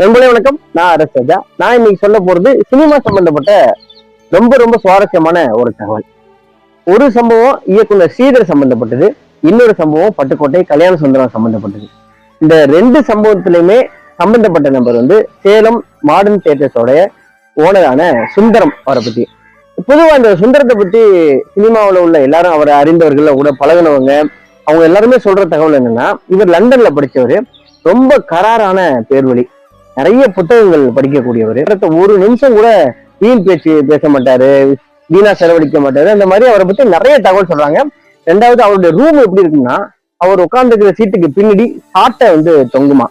நண்பர்களே வணக்கம். நான் அரசு ராஜா நான் இன்னைக்கு சொல்ல போறது சினிமா சம்பந்தப்பட்ட ரொம்ப ரொம்ப சுவாரஸ்யமான ஒரு தகவல். ஒரு சம்பவம் இயக்குனர் ஸ்ரீதர் சம்பந்தப்பட்டது. இன்னொரு சம்பவம் பட்டுக்கோட்டை கல்யாண சுந்தரம் சம்பந்தப்பட்டது. இந்த ரெண்டு சம்பவத்திலையுமே சம்பந்தப்பட்ட நபர் வந்து சேலம் மாடர்ன் தேட்டர்ஸோடைய ஓனரான சுந்தரம் அவரை பத்தி. பொதுவா இந்த சுந்தரத்தை பத்தி சினிமாவில் உள்ள எல்லாரும் அவரை அறிந்தவர்கள் கூட பழகுனவங்க அவங்க எல்லாருமே சொல்ற தகவல் என்னன்னா இவர் லண்டன்ல படிச்சவர். ரொம்ப கராரான பேர்வழி. நிறைய புத்தகங்கள் படிக்கக்கூடியவர். அடுத்த ஒரு நிமிஷம் கூட வீண் பேச்சு பேச மாட்டாரு வீணா செலவழிக்க மாட்டாரு. அந்த மாதிரி அவரை பத்தி நிறைய தகவல் சொல்றாங்க. ரெண்டாவது அவருடைய ரூம் எப்படி இருக்குன்னா அவர் உட்கார்ந்துருக்கிற சீட்டுக்கு பின்னாடி சாட்டை வந்து தொங்குமா.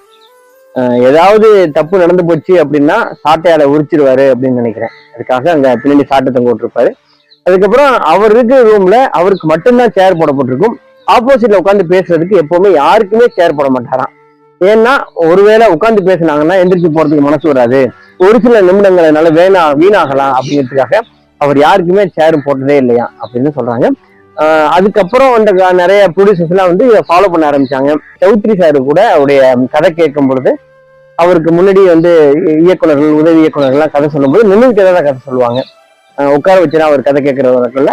ஏதாவது தப்பு நடந்து போச்சு அப்படின்னா சாட்டையால உரிச்சிருவாரு அப்படின்னு நினைக்கிறேன். அதுக்காக அங்க பின்னாடி சாட்டை தொங்க விட்டுருப்பாரு. அதுக்கப்புறம் அவர் இருக்கிற ரூம்ல அவருக்கு மட்டும்தான் சேர் போடப்பட்டிருக்கும். ஆப்போசிட்ல உட்காந்து பேசுறதுக்கு எப்பவுமே யாருக்குமே சேர் போட மாட்டாராம். ஏன்னா ஒருவேளை உட்காந்து பேசுனாங்கன்னா எந்திரிச்சு போறதுக்கு மனசு வராது. ஒரு சில நிமிடங்கள்னால வேணா வீணாகலாம் அப்படிங்கிறதுக்காக அவர் யாருக்குமே சேர் போட்டதே இல்லையா அப்படின்னு சொல்றாங்க. அதுக்கப்புறம் அந்த க- நிறைய ப்ரொடியூசர்ஸ் எல்லாம் வந்து இதை ஃபாலோ பண்ண ஆரம்பிச்சாங்க. சௌத்ரி சார் கூட அவருடைய கதை கேட்கும் பொழுது அவருக்கு முன்னாடி வந்து இயக்குநர்கள் இயக்குனர்கள் உதவி இயக்குனர்கள்லாம் கதை சொல்லும்போது நின்றுக்கிட்டே தான் கதை சொல்லுவாங்க. உட்கார வச்சுனா அவர் கதை கேட்கறவர்கள்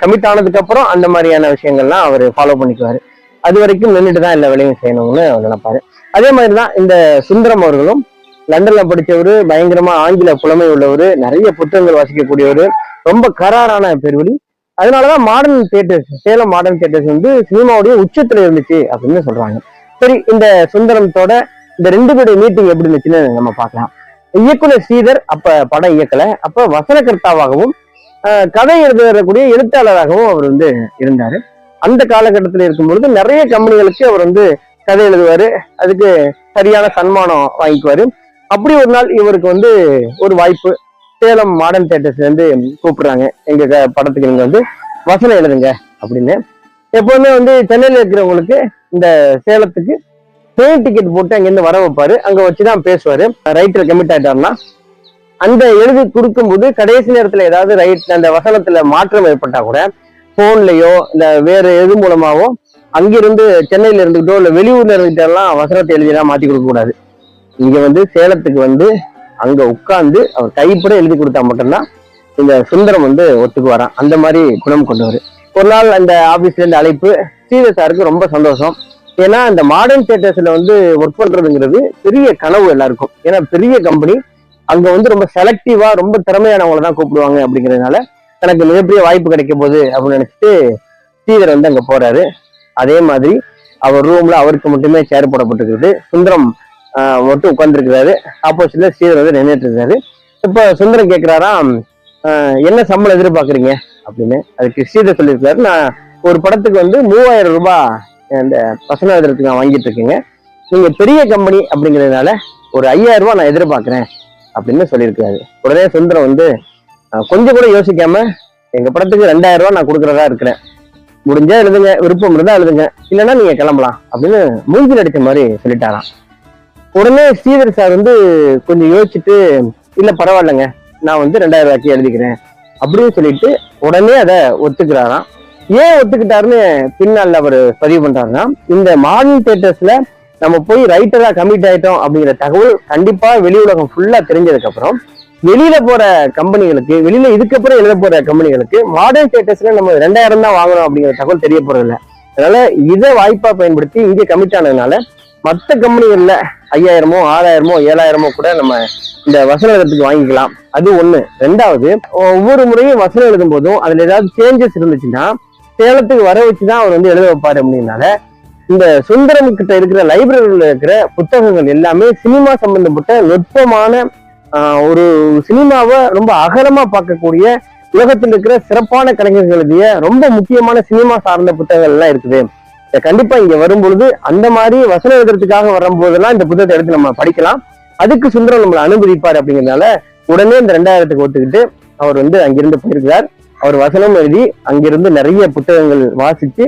கமிட் ஆனதுக்கு அப்புறம் அந்த மாதிரியான விஷயங்கள்லாம் அவர் ஃபாலோ பண்ணிக்குவாரு. அது வரைக்கும் நின்றுட்டு தான் எல்லா வேலையும் செய்யணும்னு அவர் நினைப்பாரு. அதே மாதிரி தான் இந்த சுந்தரம் அவர்களும் லண்டன்ல படிச்சவர் பயங்கரமா ஆங்கில புலமை உள்ளவர் நிறைய புத்தகங்கள் வாசிக்கக்கூடியவர் ரொம்ப கராரான பெருவழி. அதனாலதான் modern theatres Salem modern theatres வந்து சினிமாவுடைய உச்சத்துல இருந்துச்சு அப்படின்னு சொல்றாங்க. சரி இந்த சுந்தரத்தோட இந்த ரெண்டு பேருடைய மீட்டிங் எப்படி இருந்துச்சுன்னு நம்ம பார்க்கலாம். இயக்குனர் ஸ்ரீதர் அப்ப படம் இயக்கல. அப்ப வசனகர்த்தாவாகவும் ஆஹ், கதை எழுதக்கூடிய எழுத்தாளராகவும் அவர் வந்து இருந்தாரு. அந்த காலகட்டத்தில் இருக்கும் பொழுது நிறைய கம்பெனிகளுக்கு அவர் வந்து கதை எழுதுவாரு. அதுக்கு சரியான சன்மானம் வாங்கிக்குவாரு. அப்படி ஒரு நாள் இவருக்கு வந்து ஒரு வாய்ப்பு. சேலம் மாடர்ன் தியேட்டர்ஸ்ல இருந்து கூப்பிடுறாங்க. எங்க க- படத்துக்கு நீங்க வந்து வசனம் எழுதுங்க அப்படின்னு. எப்பவுமே வந்து சென்னையில இருக்கிறவங்களுக்கு இந்த சேலத்துக்கு ட்ரெயின் டிக்கெட் போட்டு அங்கிருந்து வர வைப்பாரு. அங்க வச்சுதான் பேசுவாரு. ரைட்டர் கமிட் ஆயிட்டாருன்னா அந்த எழுதி கொடுக்கும்போது கடைசி நேரத்துல ஏதாவது ரைட் அந்த வசனத்துல மாற்றம் ஏற்பட்டா கூட போன்லயோ இல்ல வேற எது மூலமாவோ அங்கிருந்து சென்னையில இருந்துகிட்டோ இல்ல வெளியூர்ல இருந்துகிட்டெல்லாம் வசனத்தை எழுதிலாம் மாத்தி கொடுக்க கூடாது. இங்க வந்து சேலத்துக்கு வந்து அங்க உட்கார்ந்து அவர் கைப்பட எழுதி கொடுத்தா மட்டும்தான் இந்த சுந்தரம் வந்து ஒத்துக்கு வரான் அந்த மாதிரி குணம் கொண்டவர். ஒரு நாள் அந்த ஆபீஸ்ல இருந்து அழைப்பு ஸ்ரீதர் சாருக்கு ரொம்ப சந்தோஷம். ஏன்னா இந்த மாடர்ன் தியேட்டர்ஸ்ல வந்து ஒர்க் பண்றதுங்கிறது பெரிய கனவு எல்லாருக்கும். ஏன்னா பெரிய கம்பெனி அங்க வந்து ரொம்ப செலக்டிவா ரொம்ப திறமையானவங்களை தான் கூப்பிடுவாங்க அப்படிங்கிறதுனால தனக்கு மிகப்பெரிய வாய்ப்பு கிடைக்க போகுது அப்படின்னு நினைச்சிட்டு ஸ்ரீதர் வந்து அங்க போறாரு. அதே மாதிரி அவர் ரூம்ல அவருக்கு மட்டுமே சேர் போடப்பட்டிருக்குது. சுந்தரம் மட்டும் உட்கார்ந்துருக்கிறாரு. ஆப்போசிட்ல ஸ்ரீதர் வந்து நின்றுட்டு இருக்காரு இப்ப சுந்தரம் கேட்கிறாரா என்ன சம்பளம் எதிர்பார்க்குறீங்க? அப்படின்னு அதுக்கு ஸ்ரீதர் சொல்லியிருக்காரு நான் ஒரு படத்துக்கு வந்து மூவாயிரம் ரூபாய் அந்த பசங்க எழுதுறதுக்கு நான் வாங்கிட்டு இருக்கேங்க. நீங்க பெரிய கம்பெனி அப்படிங்கிறதுனால ஒரு ஐயாயிரம் ரூபாய் நான் எதிர்பார்க்கிறேன் அப்படின்னு சொல்லியிருக்காரு உடனே சுந்தரம் வந்து கொஞ்சம் கூட யோசிக்காம எங்க படத்துக்கு ரெண்டாயிரம் ரூபாய் நான் கொடுக்குறதா இருக்கிறேன். முடிஞ்சா எழுதுங்க விருப்பம் இருந்தா எழுதுங்க. இல்லைன்னா நீங்க கிளம்பலாம் அப்படின்னு மூஞ்சி நடிச்ச மாதிரி சொல்லிட்டாராம். உடனே ஸ்ரீதர் சார் வந்து கொஞ்சம் யோசிச்சுட்டு இல்ல பரவாயில்லைங்க. நான் வந்து ரெண்டாயிரம் ரூபாய்க்கு எழுதிக்கிறேன். அப்படின்னு சொல்லிட்டு உடனே அதை ஒத்துக்கிறாராம். ஏன் ஒத்துக்கிட்டாருன்னு பின்னால் அவர் பதிவு பண்றாருன்னா இந்த மாடர்ன் தியேட்டர்ஸ்ல நம்ம போய் ரைட்டரா கமிட் ஆயிட்டோம் அப்படிங்கிற தகவல் கண்டிப்பா வெளி உலகம் ஃபுல்லா தெரிஞ்சதுக்கு அப்புறம் வெளியில போற கம்பெனிகளுக்கு வெளியில இதுக்கப்புறம் எழுத போற கம்பெனிகளுக்கு மாடர்ன் ஸ்டேட்டஸ்ல நம்ம ரெண்டாயிரம் தான் வாங்கணும் அப்படிங்கிற தகவல் தெரிய போறது அதனால இதை வாய்ப்பா பயன்படுத்தி இங்கே கமிட் ஆனதுனால மற்ற கம்பெனிகள்ல ஐயாயிரமோ ஆறாயிரமோ ஏழாயிரமோ கூட நம்ம இந்த வசனம் எழுதுறதுக்கு வாங்கிக்கலாம். அது ஒண்ணு. ரெண்டாவது ஒவ்வொரு முறையும் வசனம் எழுதும் போதும் அதுல ஏதாவது சேஞ்சஸ் இருந்துச்சுன்னா சேலத்துக்கு வர வச்சுதான் அவர் வந்து எழுத வைப்பாரு அப்படின்னால இந்த சுந்தரம் கிட்ட இருக்கிற லைப்ரரியில இருக்கிற புத்தகங்கள் எல்லாமே சினிமா சம்பந்தப்பட்ட நுட்பமான ஒரு சினிமாவை ரொம்ப அகலமா பார்க்கக்கூடிய உலகத்தில் இருக்கிற சிறப்பான கலைஞர்கள் எழுதிய ரொம்ப முக்கியமான சினிமா சார்ந்த புத்தகங்கள் எல்லாம் இருக்குது. கண்டிப்பா இங்க வரும்பொழுது அந்த மாதிரி வசனம் எழுதுறதுக்காக வரும்போதெல்லாம் இந்த புத்தகத்தை எடுத்து நம்ம படிக்கலாம். அதுக்கு சுந்தரம் நம்மளை அனுமதிப்பார் அப்படிங்கிறதுனால உடனே இந்த ரெண்டாயிரத்துக்கு ஒத்துக்கிட்டு அவர் வந்து அங்கிருந்து போயிருக்கிறார். அவர் வசனம் எழுதி அங்கிருந்து நிறைய புத்தகங்கள் வாசிச்சு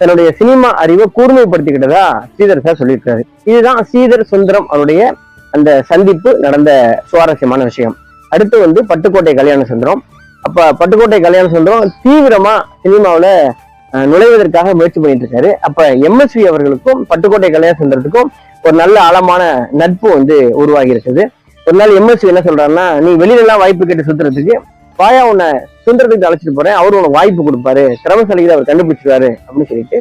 தன்னுடைய சினிமா அறிவை கூர்மைப்படுத்திக்கிட்டதா ஸ்ரீதர் சார் சொல்லியிருக்காரு இதுதான் ஸ்ரீதர் சுந்தரம் அவருடைய அந்த சந்திப்பு நடந்த சுவாரஸ்யமான விஷயம். அடுத்து வந்து பட்டுக்கோட்டை கல்யாண சுந்தரம். அப்ப பட்டுக்கோட்டை கல்யாண சுந்தரம் தீவிரமா சினிமாவில் நுழைவதற்காக முயற்சி பண்ணிட்டு இருக்காரு அப்ப எம்எஸ்வி அவர்களுக்கும் பட்டுக்கோட்டை கல்யாண சுந்தரத்துக்கும் ஒரு நல்ல ஆழமான நட்பு வந்து உருவாகி இருக்குது ஒரு நாள் எம்எஸ்வி என்ன சொல்றாருன்னா நீ வெளியில எல்லாம் வாய்ப்பு கேட்டு சுத்துறதுக்கு வாயா உன்னை சுந்தரத்துக்கு அழைச்சிட்டு போறேன். அவரு உனக்கு வாய்ப்பு கொடுப்பாரு. திறமசாலிகளை அவர் கண்டுபிடிச்சிருவாரு. அப்படின்னு சொல்லிட்டு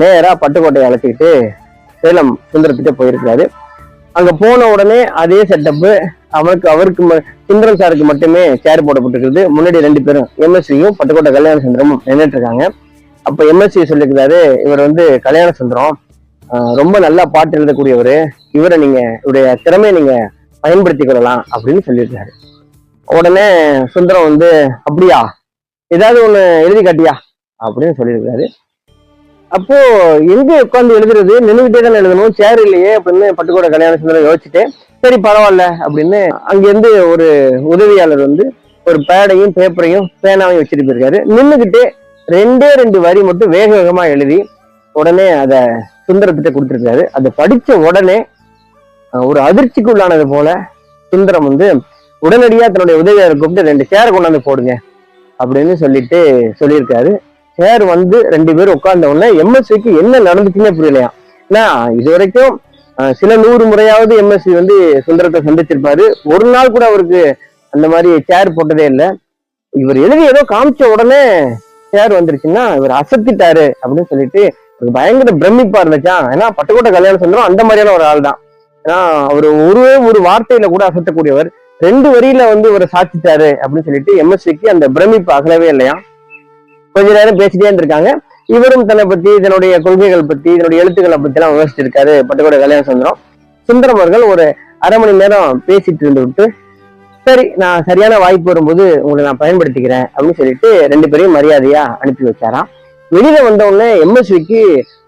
நேரா பட்டுக்கோட்டையை அழைச்சிக்கிட்டு சேலம் சுந்தரத்துக்கு போயிருக்கிறாரு. அங்க போன உடனே அதே செட்டப்பு அவருக்கு அவருக்கு சுந்தரம் சாருக்கு மட்டுமே சேர் போடப்பட்டிருக்கிறது. முன்னாடி ரெண்டு பேரும் எம்எஸ்சியும் பட்டுக்கோட்டை கல்யாண சுந்தரமும் நின்றுட்டு இருக்காங்க அப்ப எம்எஸ்சி சொல்லியிருக்கிறாரு இவர் வந்து கல்யாண சுந்தரம். ரொம்ப நல்லா பாட்டு எழுதக்கூடியவர். இவரை நீங்க இவருடைய திறமையை நீங்க பயன்படுத்தி கொள்ளலாம் அப்படின்னு சொல்லியிருக்காரு உடனே சுந்தரம் வந்து அப்படியா? ஏதாவது ஒண்ணு எழுதி காட்டியா? அப்படின்னு சொல்லியிருக்காரு அப்போ எங்க உட்காந்து எழுதுறது? நின்றுகிட்டே தான் எழுதணும். சேர் இல்லையே அப்படின்னு பட்டுக்கோட கல்யாண சுந்தரம் யோசிச்சுட்டு சரி பரவாயில்ல அப்படின்னு அங்கேருந்து ஒரு உதவியாளர் வந்து ஒரு பேடையும் பேப்பரையும் பேனாவையும் வச்சுட்டு போயிருக்காரு. நின்றுக்கிட்டு ரெண்டே ரெண்டு வரி மட்டும் வேக வேகமா எழுதி உடனே அதை சுந்தரத்திட்ட கொடுத்துருக்காரு. அதை படிச்ச உடனே ஒரு அதிர்ச்சிக்கு உள்ளானது போல சுந்தரம் வந்து உடனடியா தன்னுடைய உதவியாளர் கூப்பிட்டு ரெண்டு சேர் கொண்டாந்து போடுங்க அப்படின்னு சொல்லிட்டு சொல்லியிருக்காரு. சேர் வந்து ரெண்டு பேரும் உட்கார்ந்த உடனே எம்எஸ்சிக்கு என்ன நடந்துச்சுன்னே புரியலையா? ஏன்னா இது வரைக்கும் சில நூறு முறையாவது எம்எஸ்சி வந்து சுந்தரத்தை சந்திச்சிருப்பாரு. ஒரு நாள் கூட அவருக்கு அந்த மாதிரி சேர் போட்டதே இல்லை. இவர் எழுதி ஏதோ காமிச்ச உடனே சேர் வந்துருச்சுன்னா இவர் அசத்திட்டாரு அப்படின்னு சொல்லிட்டு ஒரு பயங்கர பிரமிப்பா இருந்துச்சா? ஏன்னா பட்டுக்கோட்டை கல்யாணம் சுந்தரம் அந்த மாதிரியான ஒரு ஆள் தான் ஏன்னா அவர் ஒரு ஒரு வார்த்தையில கூட அசத்தக்கூடியவர். ரெண்டு வரியில வந்து இவரை சாதிச்சிட்டாரு அப்படின்னு சொல்லிட்டு எம்எஸ்சிக்கு அந்த பிரமிப்பு அகலவே இல்லையா? கொஞ்ச நேரம் பேசிட்டே இருந்திருக்காங்க. இவரும் தன்னை பத்தி தன்னுடைய கொள்கைகள் பத்தி தன்னுடைய எழுத்துக்களை பத்தி எல்லாம் விமர்சிச்சிருக்காரு பட்டுக்கோட கல்யாண சுந்தரம் சுந்தரம் அவர்கள் ஒரு அரை மணி நேரம் பேசிட்டு இருந்து விட்டு சரி நான் சரியான வாய்ப்பு வரும்போது உங்களை நான் பயன்படுத்திக்கிறேன் அப்படின்னு சொல்லிட்டு ரெண்டு பேரையும் மரியாதையா அனுப்பி வச்சாராம். வெளியில வந்த உடனே எம்எஸ்விக்கு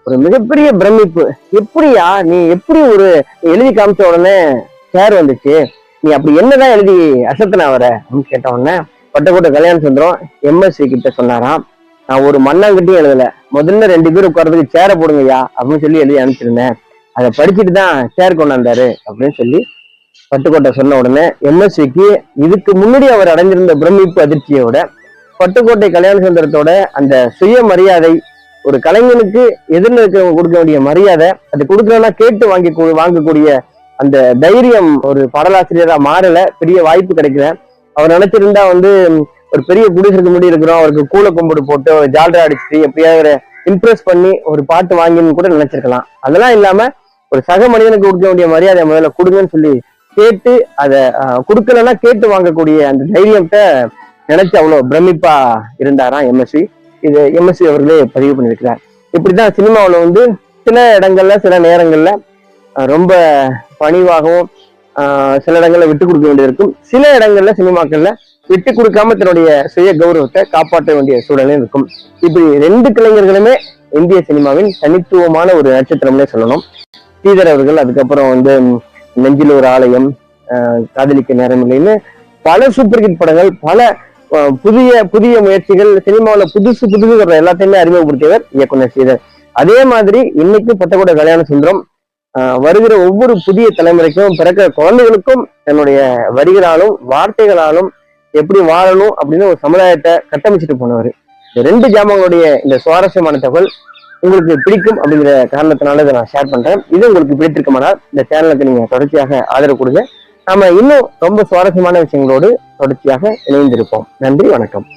ஒரு மிகப்பெரிய பிரமிப்பு. எப்படியா நீ எப்படி ஒரு எழுதி காமிச்ச உடனே சேர் வந்துச்சு? நீ அப்படி என்னதான் எழுதி அசத்தனா வர அப்படின்னு கேட்ட உடனே பட்டக்கோட்டை கல்யாண சுந்தரம் எம்எஸ்வி கிட்ட சொன்னாராம். நான் ஒரு மண்ணாங்கட்டியும் எழுதல. முதல்ல ரெண்டு பேரும் உட்காரதுக்கு சேரை போடுங்கய்யா அப்படின்னு சொல்லி எழுதி அனுப்பிச்சிருந்தேன். அதை படிச்சுட்டு தான் சேர் கொண்டாந்தாரு அப்படின்னு சொல்லி பட்டுக்கோட்டை சொன்ன உடனே எம்எஸ்விக்கு இதுக்கு முன்னாடி அவர் அடைஞ்சிருந்த பிரமிப்பு அதிர்ச்சியோட பட்டுக்கோட்டை கல்யாண சுந்தரத்தோட அந்த சுயமரியாதை ஒரு கலைஞனுக்கு எதிரில் இருக்கிறவங்க கொடுக்க வேண்டிய மரியாதை அது கொடுக்கலன்னா கேட்டு வாங்கி வாங்கக்கூடிய அந்த தைரியம் ஒரு பாடலாசிரியரா மாறல பெரிய வாய்ப்பு கிடைக்கல. அவர் நினைச்சிருந்தா வந்து ஒரு பெரிய குடிசைக்கு முடி இருக்கிறோம். அவருக்கு கூலை கும்பிடு போட்டு ஒரு ஜால்ரா அடிச்சு எப்படியாவது இம்ப்ரெஸ் பண்ணி ஒரு பாட்டு வாங்கின்னு கூட நினைச்சிருக்கலாம். அதெல்லாம் இல்லாம ஒரு சக மனிதனுக்கு கொடுக்க வேண்டிய மரியாதை முதல்ல கொடுங்கன்னு சொல்லி கேட்டு அதை கொடுக்கலன்னா கேட்டு வாங்கக்கூடிய அந்த தைரியத்தை நினைச்சு அவ்வளவு பிரமிப்பா இருந்தாராம் எம்எஸ்வி இது எம்எஸ்வி அவர்களே பதிவு பண்ணியிருக்கிறார். இப்படிதான் சினிமாவில் வந்து சில இடங்கள்ல சில நேரங்கள்ல ரொம்ப பணிவாகவும் சில இடங்கள்ல விட்டு கொடுக்க வேண்டியிருக்கும் சில இடங்கள்ல சினிமாக்கள்ல விட்டு கொடுக்காம தன்னுடைய சுய கௌரவத்தை காப்பாற்ற வேண்டிய சூழலும் இருக்கும். இப்படி ரெண்டு கலைஞர்களுமே இந்திய சினிமாவின் தனித்துவமான ஒரு நட்சத்திரம்னே சொல்லணும். ஸ்ரீதர் அவர்கள் அதுக்கப்புறம் வந்து நெஞ்சில் ஒரு ஆலயம் ஆஹ், காதலிக்க நேரமில்லைன்னு பல சூப்பர் ஹிட் படங்கள் பல புதிய புதிய முயற்சிகள் சினிமாவில் புதுசு புதுசு வர்ற எல்லாத்தையுமே அறிமுகப்படுத்தியவர் இயக்குனர் ஸ்ரீதர். அதே மாதிரி இன்னைக்கு பட்டக்கூட கல்யாண சுந்தரம் ஆஹ், வருகிற ஒவ்வொரு புதிய தலைமுறைக்கும் பிறக்கிற குழந்தைகளுக்கும் தன்னுடைய வரிகளாலும் வார்த்தைகளாலும் எப்படி வாழணும் அப்படின்னு ஒரு சமுதாயத்தை கட்டமைச்சிட்டு போனவர். இந்த ரெண்டு ஜாமங்களுடைய இந்த சுவாரஸ்யமான தகவல் உங்களுக்கு பிடிக்கும் அப்படிங்கிற காரணத்தினால இதை நான் ஷேர் பண்றேன். இது உங்களுக்கு பிடித்திருக்குமானால் இந்த சேனலுக்கு நீங்க தொடர்ச்சியாக ஆதரவு கொடுங்க. நாம இன்னும் ரொம்ப சுவாரஸ்யமான விஷயங்களோடு தொடர்ச்சியாக இணைந்திருப்போம். நன்றி வணக்கம்.